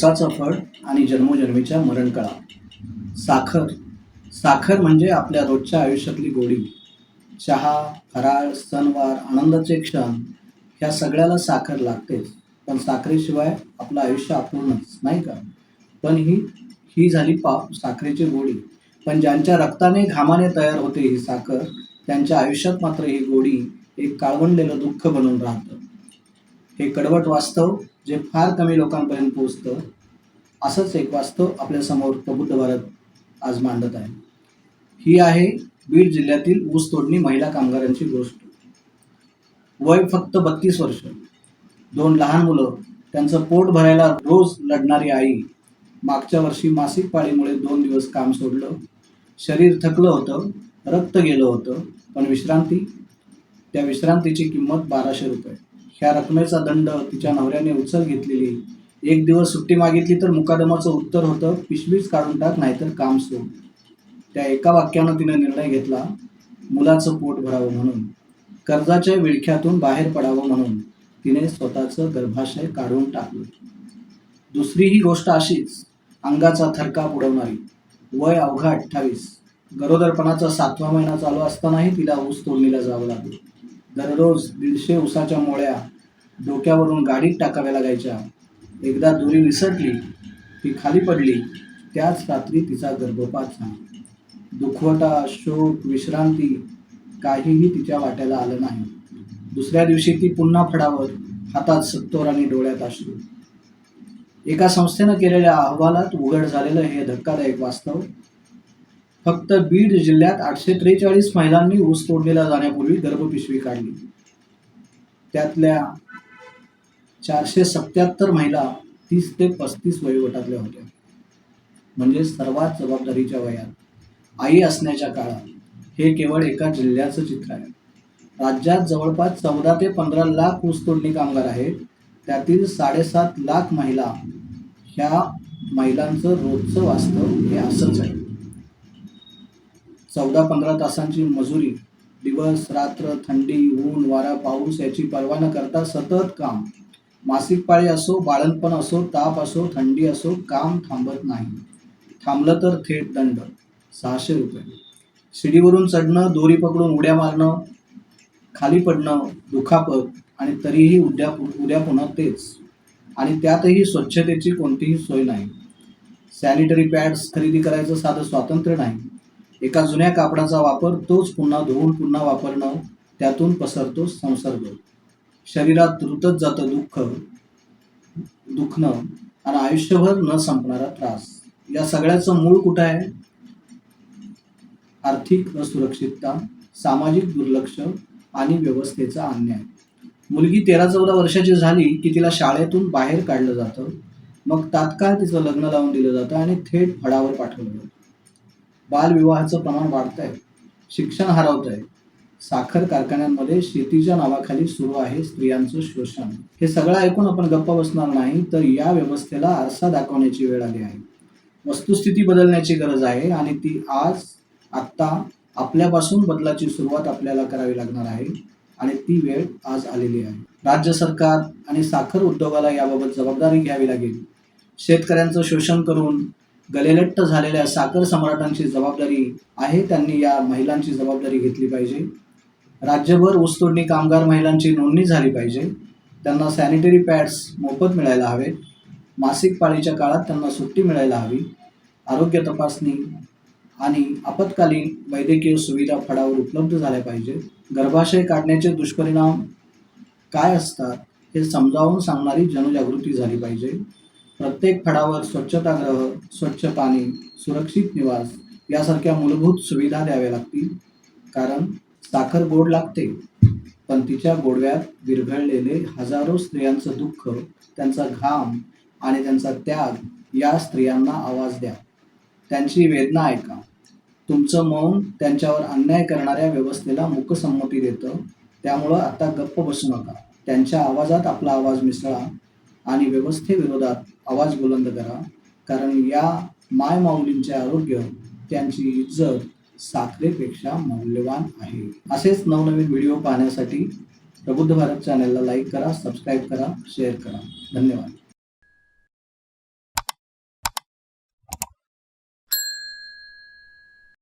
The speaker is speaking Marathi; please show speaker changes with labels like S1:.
S1: उसाचं फळ आणि जन्मोजन्मीच्या मरणकळा. साखर. साखर म्हणजे आपल्या रोजच्या आयुष्यातली गोडी. चहा फराळ सणवार आनंदाचे क्षण ह्या सगळ्याला साखर लागतेच. पण साखरेशिवाय आपलं आयुष्य अपूर्णच नाही का? पण ही ही झाली पा साखरेची गोडी. पण ज्यांच्या रक्ताने घामाने तयार होते ही साखर त्यांच्या आयुष्यात मात्र ही गोडी एक काळवंडलेलं दुःख बनून राहतं. हे कडवट वास्तव जे फार कमी लोकांपर्यंत पोचतं असंच एक वास्तव आपल्यासमोर प्रबुद्ध भारत आज मांडत आहे. ही आहे बीड जिल्ह्यातील ऊस तोडणी महिला कामगारांची गोष्ट. वय फक्त बत्तीस वर्ष. दोन लहान मुलं त्यांचं पोट भरायला रोज लढणारी आई मागच्या वर्षी मासिक पाळीमुळे दोन दिवस काम सोडलं शरीर थकलं होतं रक्त गेलं होतं पण विश्रांती त्या विश्रांतीची किंमत बाराशे रुपये. ह्या रकमेचा दंड तिच्या नवऱ्याने उचल घेतलेली एक दिवस सुट्टी मागितली तर मुकादमाचं उत्तर होतं पिशवीच काढून टाक नाहीतर काम सोड. त्या एका वाक्यानं तिने निर्णय घेतला मुलाचं पोट भरावं म्हणून. कर्जाच्या विळख्यातून बाहेर पडावं म्हणून तिने स्वतःचं गर्भाशय काढून टाकलं. दुसरी ही गोष्ट अशीच अंगाचा थरकाप उडवणारी. वय अवघा अठ्ठावीस. गरोदरपणाचा सातवा महिना चालू असतानाही तिला ऊस तोडणीला जावं लागलं. दररोज दीडशे ऊसाच्या मोळ्या डोक्यावरून गाडीत टाकाव्या लागायच्या. एकदा दोरी निसटली ती खाली पडली त्याच रात्री तिचा गर्भपात झाला. दुखवटा शोक विश्रांती काहीही तिच्या वाट्याला आलं नाही. दुसऱ्या दिवशी ती पुन्हा फडावर हातात सत्तोर आणि डोळ्यात अश्रू. एका संस्थेनं केलेल्या अहवालात उघड झालेलं हे धक्कादायक वास्तव फक्त बीड जिल्ह्यात आठशे त्रेचाळीस महिलांनी ऊस तोडणीला जाण्यापूर्वी गर्भपिशवी काढली. त्यातल्या चारशे सत्याहत्तर महिला तीस ते पस्तीस वयोगटातल्या होत्या. म्हणजे सर्वात जबाबदारीच्या वयात आई असण्याच्या काळात हे केवळ एका जिल्ह्याचं चित्र आहे. राज्यात जवळपास चौदा ते पंधरा लाख ऊसतोडणी कामगार आहेत. त्यातील साडेसात लाख महिला ह्या महिलांचं रोजचं वास्तव हे असंच आहे. चौदा पंधरा तासांची मजुरी दिवस रात्र थंडी ऊन वारा पाऊस याची पर्वा न करता सतत काम मासिक पाळी असो बाळणपण असो ताप असो थंडी असो काम थांबत नाही. थांबलं तर थेट दंड. सहाशे रुपये. शिडीवरून चढणं दोरी पकडून उड्या मारणं खाली पडणं दुखापत आणि तरीही उद्या उद्या पुन्हा तेच. आणि त्यातही स्वच्छतेची कोणतीही सोय नाही. सॅनिटरी पॅड्स खरेदी करायचं साधं स्वातंत्र्य नाही. एका जुन्या कापडाचा वापर तोच पुन्हा धुवून पुन्हा वापरणं त्यातून पसरतो संसर्ग. शरीरात रुतत जातं दुःख दुखणं आणि आयुष्यभर न संपणारा त्रास. या सगळ्याचं मूळ कुठं आहे? आर्थिक असुरक्षितता सामाजिक दुर्लक्ष आणि व्यवस्थेचा अन्याय. मुलगी तेरा चौदा वर्षाची झाली की तिला शाळेतून बाहेर काढलं जातं. मग तात्काळ तिचं लग्न लावून दिलं जातं आणि थेट फळावर पाठवलं जातं. बालविवाहाचं प्रमाण वाढत आहे शिक्षण हरवत आहे साखर कारखान्यांमध्ये शेतीच्या नावाखाली सुरू आहे स्त्रियांचं शोषण. हे सगळं ऐकून आपण गप्प बसणार नाही तर या व्यवस्थेला आरसा दाखवण्याची वेळ आली आहे. वस्तुस्थिती बदलण्याची गरज आहे आणि ती आज आत्ता आपल्यापासून बदलाची सुरुवात आपल्याला करावी लागणार आहे आणि ती वेळ आज आलेली आहे. राज्य सरकार आणि साखर उद्योगाला याबाबत जबाबदारी घ्यावी लागेल. शेतकऱ्यांचं शोषण करून गलेलट्ट झालेल्या साखर सम्राटांची जबाबदारी आहे त्यांनी या महिलांची जबाबदारी घेतली पाहिजे. राज्यभर ऊसतोडणी कामगार महिलांची नोंदणी झाली पाहिजे. त्यांना सॅनिटरी पॅड्स मोफत मिळायला हवेत. मासिक पाळीच्या काळात त्यांना सुट्टी मिळायला हवी. आरोग्य तपासणी आणि आपत्कालीन वैद्यकीय सुविधा फडावर उपलब्ध झाल्या पाहिजेत गर्भाशय काढण्याचे दुष्परिणाम काय असतात हे समजावून सांगणारी जनजागृती झाली पाहिजे. प्रत्येक फडावर स्वच्छतागृह स्वच्छ पाणी सुरक्षित निवास यासारख्या मूलभूत सुविधा द्याव्या लागतील. कारण साखर गोड लागते पण तिच्या गोडव्यात विरघळलेले हजारो स्त्रियांचं दुःख त्यांचा घाम आणि त्यांचा त्याग या स्त्रियांना आवाज द्या. त्यांची वेदना ऐका. तुमचं मौन त्यांच्यावर अन्याय करणाऱ्या व्यवस्थेला मुकसंमती देतं. त्यामुळं आता गप्प बसू नका. त्यांच्या आवाजात आपला आवाज मिसळा आणि व्यवस्थेविरोधात आवाज बुलंद करा. कारण या माय माऊलींचे आरोग्य त्यांची इज्जत साखरेपेक्षा मौल्यवान आहे. असेच नवनवीन व्हिडिओ पाहण्यासाठी प्रबुद्ध भारत चॅनलला लाईक करा सबस्क्राईब करा शेअर करा. धन्यवाद.